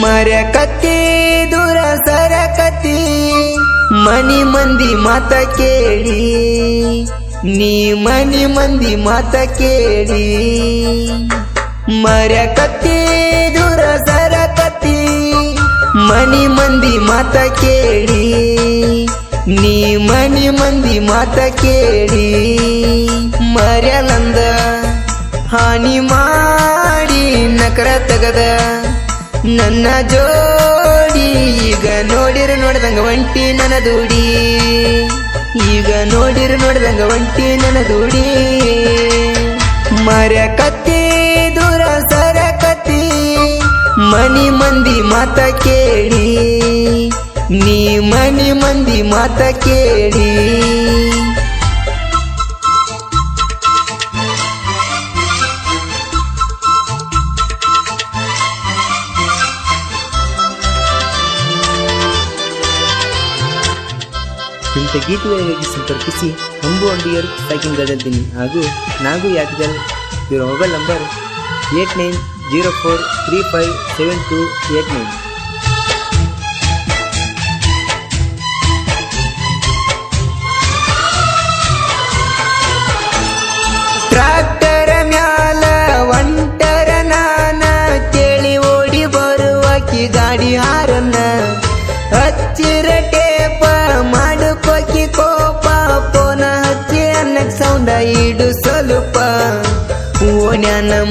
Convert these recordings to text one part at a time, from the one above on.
ಮರಕತ್ತಿ ದೂರ ಸರಕತ್ತಿ ಮನಿ ಮಂದಿ ಮಾತ ಕೇಳಿ. ನೀ ಮನಿ ಮಂದಿ ಮಾತ ಕೇಳಿ. ಮರಕತ್ತಿ ದೂರ ಸರಕತ್ತಿ ಮನಿ ಮಂದಿ ಮಾತ ಕೇಳಿ. ನೀ ಮನಿ ಮಂದಿ ಮಾತ ಕೇಳಿ. ಮರ್ಯಲಂದ ಹಾನಿ ಮಾಡಿ ನಕರ ತಗದ. ನನ್ನ ಜೋಡಿ. ಈಗ ನೋಡಿರ ನೋಡ್ದಂಗ ಒಂಟಿ ನನ್ನ ದೂಡಿ. ಈಗ ನೋಡಿರ ನೋಡ್ದಂಗ ಒಂಟಿ ನನ್ನ ದೂಡಿ. ಮರ ಕತ್ತಿ, ದೂರ ಸರ ಕತ್ತಿ. ಮನಿ ಮಂದಿ ಮಾತ ಕೇಳಿ. ನೀ ಮನಿ ಮಂದಿ ಮಾತ ಕೇಳಿ. ಇಂಥ ಸಂಪರ್ಕಿಸಿ ಅಂಬು ಅಂಡಿಯರ್ ಪ್ಯಾಕಿಂಗ್ ಗದಲ್ದಿನಿ ಹಾಗೂ ನಾಗು ಯಾಟ್ಗಲ್ ಇವರ mobile number eight nine zero four three five seven two eight nine.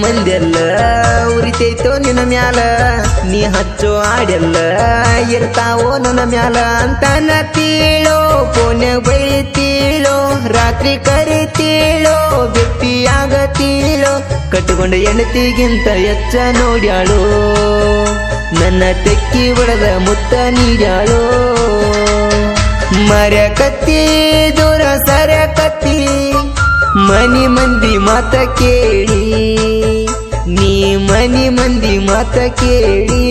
ಮಂದೆಲ್ಲ ಉರಿತೈತೋ ನಿನ್ನ ಮ್ಯಾಲ. ನೀ ಹಚ್ಚೋ ಆಡೆಲ್ಲ ಇರ್ತಾವೋ ನನ್ನ ಮ್ಯಾಲ. ಅಂತನ ತೀಳೋ ಪೋನೆ ಬೈತೀಳೋ ರಾತ್ರಿ ಕರಿತೀಳೋ ವ್ಯಕ್ತಿಯಾಗ ತೀಳೋ. ಕಟ್ಟುಕೊಂಡ ಹೆಣತಿಗಿಂತ ಎಚ್ಚ ನೋಡ್ಯಾಳೋ. ನನ್ನ ತೆಕ್ಕಿ ಒಳದ ಮುತ್ತ ನೀಡ್ಯಾಳೋ. ಮರ ಕತ್ತಿ, ದೂರ ಸರ ಕತ್ತಿ. ಮನಿ ಮಂದಿ ಮಾತ ಕೇಳಿ. ಮನಿ ಮಂದಿ ಮಾತ ಕೇಳಿ.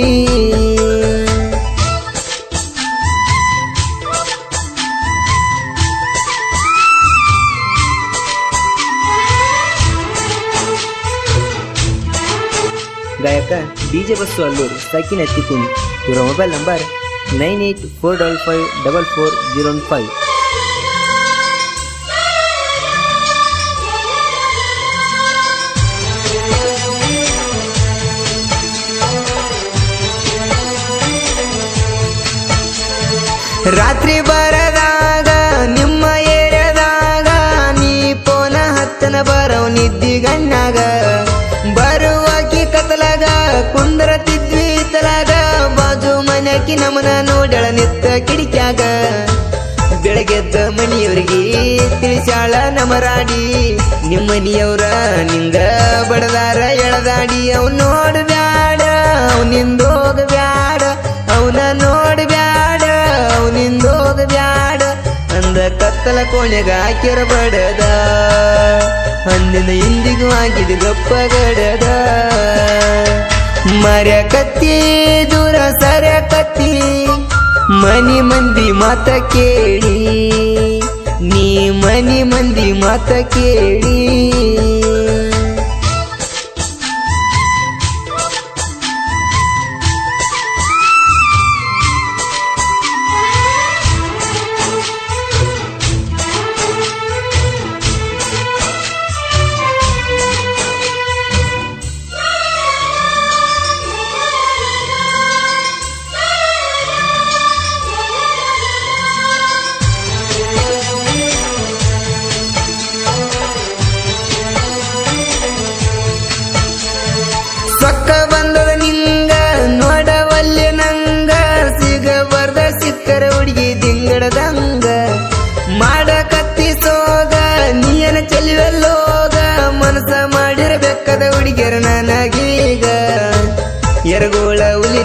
ಗಾಯಕ ಡಿಜೆ ಬಸ್ಸು ಅಲ್ಲೂರು ಸಕಿನ್ ಎತ್ತಿಕುನಿ ಇವರ mobile number nine eight four double five double four zero five ರಾತ್ರಿ ಬರದಾಗ, ನಿಮ್ಮ ಏರದಾಗ ನೀ ಪೋನ ಹತ್ತನ ಬರವ್ ನಿದ್ದಿ ಗಣ್ಣಾಗ ಬರುವಾಕಿ ಕುಂದ್ರ ತಿದ್ವಿ ತಲಾಗ ಬಾಜು ಮನ್ಯಾಕಿ ನಮನ ನೋಡಳ ನಿತ್ತ ಕಿಡಿಕ್ಯಾಗ. ಬೆಳಗ್ಗೆದ್ದ ಮನಿಯವ್ರಿಗೆ ತಿಳಿಸಾಳ ನಮರಾಡಿ ನಿಮ್ಮ ಮನಿಯವ್ರ ನಿಂದ ಬಡದಾರ ಎಳದಾಡಿ ಅವ್ ನೋಡ್ಬ್ಯಾಡ ಅವ್ ನಿಂದೋಗ ಕತ್ತಲ ಕೋಣೆಗ ಹಾಕಿರ ಬಡದ. ಅಂದಿನ ಇಂದಿಗೂ ಆಗಿದೆ ಗಪ್ಪ ಗಡದ. ಮರ ಕತ್ತಿ, ದೂರ ಸರ ಕತ್ತಿ, ಮನಿ ಮಂದಿ ಮಾತ ಕೇಳಿ. ನೀ ಮನಿ ಮಂದಿ ಮಾತ ಕೇಳಿ.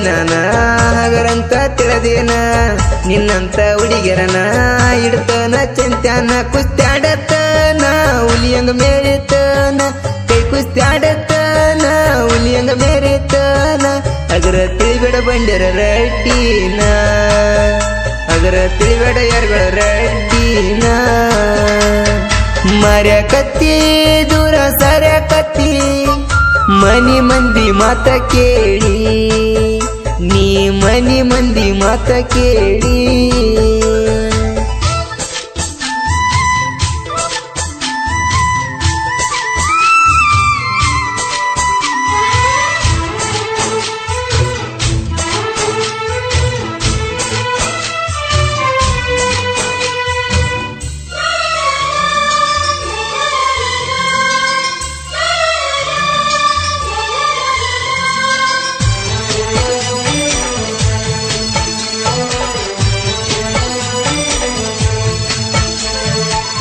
ನಾನ ಹಗರಂತ ತಿಳದೇನ? ನಿನ್ನಂತ ಹುಡುಗಿರನ ಇಡ್ತನ ಚಿಂತ್ಯಾನ ಕುಸ್ತ್ಯಾಡತನ ಹುಲಿಯಂಗ ಮೇರಿತನ ಕೈ ಕುಸ್ತ್ಯಾಡತನ ಹುಲಿಯಂಗ ಮೇರಿತನ ಅಗರ ತಿಳಿಬೇಡ ಬಂಡರ ರಡ್ಡಿನ? ಅಗರ ತಿಳಿಬೇಡ ಯಾರುಗಳ ರಡ್ಡಿನ? ಮರ್ಯ ಕತ್ತಿ, ದೂರ ಸರ ಕತ್ತಿ, ಮನಿ ಮಂದಿ ಮಾತ ಕೇಳಿ. ನೀ ಮನಿ ಮಂದಿ ಮಾತ ಕೇಳಿ.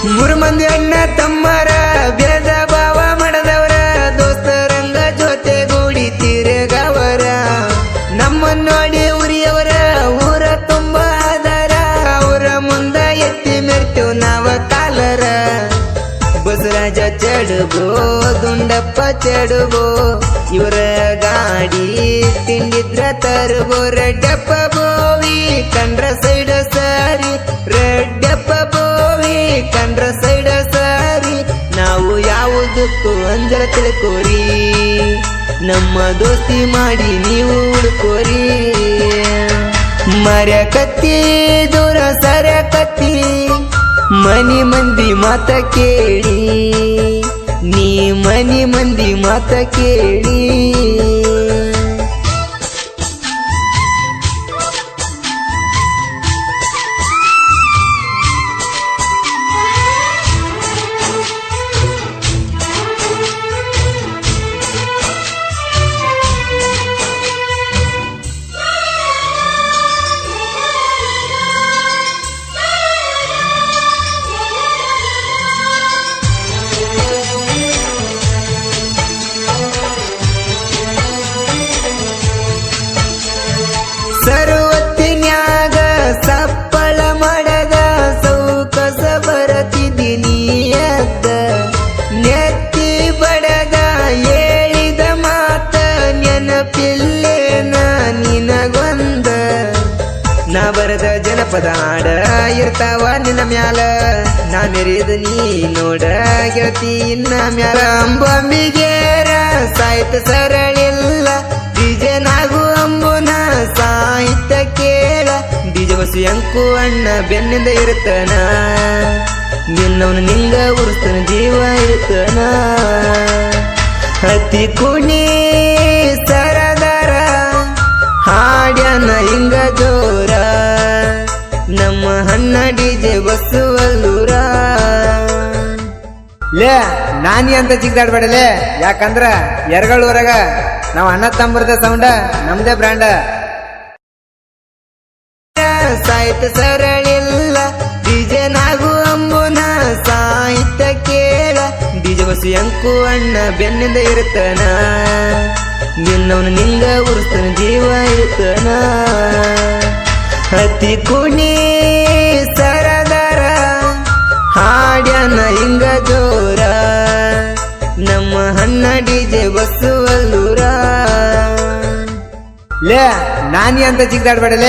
ಮೂರು ಮಂದಿ ಅಣ್ಣ ತಮ್ಮರ ಭೇದ ಭಾವ ಮಾಡದವರ, ದೋಸ್ತರಂಗ ಜೊತೆಗೂಡಿ ತಿರುಗವರ. ನಮ್ಮನ್ನು ನೋಡಿ ಉರಿಯವರ, ಊರ ತುಂಬ ಆದರ. ಅವರ ಮುಂದ ಎತ್ತಿ ಮೆರ್ತೇವ್ ನಾವ ಕಾಲರ ಬಸರಾಜ ಚಡುಗೋ ದುಂಡಪ್ಪ ಚಡುಗೋ ಇವರ ಗಾಡಿ ತಿಂಡಿದ್ರ ತರುಗೋ ರೆಡ್ಡಪ್ಪ ಬೋವಿ, ಕಂಡ್ರ ಸೈಡ ಸಾರಿ, ರೆಡ್ಡಪ್ಪ ಕಂಡ್ರ ಸೈಡ ಸಾರಿ, ನಾವು ಯಾವುದಕ್ಕೂ ಅಂಜಲ ತಿಳ್ಕೋರಿ. ನಮ್ಮ ದೋಸ್ತಿ ಮಾಡಿ ನೀವು ಉಳ್ಕೋರಿ. ಮರ ಕತ್ತಿ, ದೂರ ಸರ ಕತ್ತಿ, ಮನಿ ಮಂದಿ ಮಾತ ಕೇಳಿ. ನೀ ಮನಿ ಮಂದಿ ಮಾತ ಕೇಳಿ. ಹಾಡ ಇರ್ತಾವ ನಿನ್ನ ಮ್ಯಾಲ. ನಾ ನೀ ನೋಡ ಗೆಳತಿ, ಇನ್ನ ಮ್ಯಾಲ ಅಂಬಂಬಿಗೇರ ಸಾಹಿತ್ಯ ಸರಳಿಲ್ಲ. ಡಿಜೆ ನಾಗು ಅಂಬುನ ಸಾಹಿತ್ಯ ಕೇಳ. ಡಿಜೆ ಬಸಿ ಅಂಕು ಅಣ್ಣ ಬೆನ್ನಿಂದ ಇರ್ತನ ನಿನ್ನವನು ನಿಂಗ ಉರ್ತನ ಜೀವ ಇರ್ತನ ಹತ್ತಿ ಕುಣಿ ಲೇ ನಾನಿ ಅಂತ ಜಿಗ್ದಾಡ್ಬೇಡಲೇ. ಯಾಕಂದ್ರ ಎರಗಳೂರಾಗ ನಾವ್ ಅಣ್ಣ ತಂಬರ್ದ ಸೌಂಡ ನಮ್ದೇ ಬ್ರ್ಯಾಂಡ ಸಾಹಿತ್ಯ ಸರಳಿಲ್ಲ ಡಿಜೆ ನಾಗು ಅಂಬುನ ಸಾಹಿತ್ಯ ಕೇಳ. ಡಿಜೆ ಬಸಿ ಅಂಕು ಅಣ್ಣ ಬೆನ್ನಿಂದ ಇರುತ್ತನ. ನಿನ್ನವನು ನಿಂದ ಉರುಸ್ತನ ಜೀವ ಇರುತ್ತನ. ಅತಿ ಕುಣಿ ಬಸ್ಸುವಲ್ಲೂರ ಲೇ ನಾನಿ ಅಂತ ಜಿಗ್ದಾಡ್ಬೇಡಲೇ